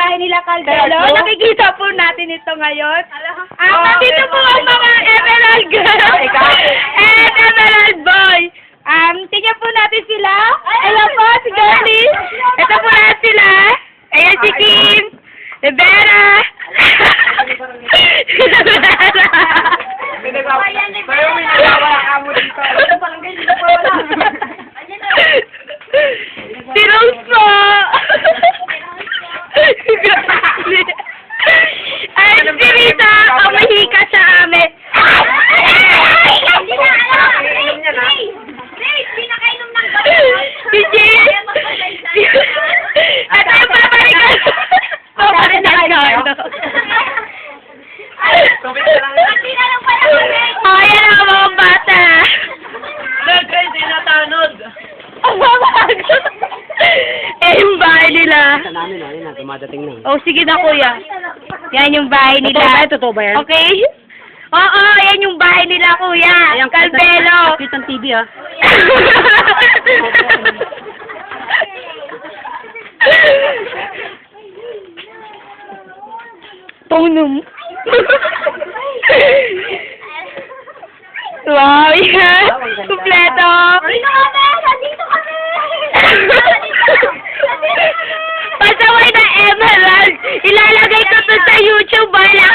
bahay nila. Kaya, no? Nakikita po natin ito ngayon. Ah, Oh, nandito po ang mga Emerald Girl Ah, and Emerald Boy. Um, tingnan po natin sila. Hello po, si Girlie. Ito po lahat sila. Ayan si Kim. Si Eh, yung bahay nila. Sa namin, ayun na, dumadating na. Oh, sige na, kuya. Yan yung bahay nila. Totoo ba? Totoo ba yan? Okay? Oo, yan yung bahay nila, kuya. Calvelo. Cute ang TV, ah. Tonum. wow, yan. Kompleto. Ilalagay ko to sa YouTube. Bala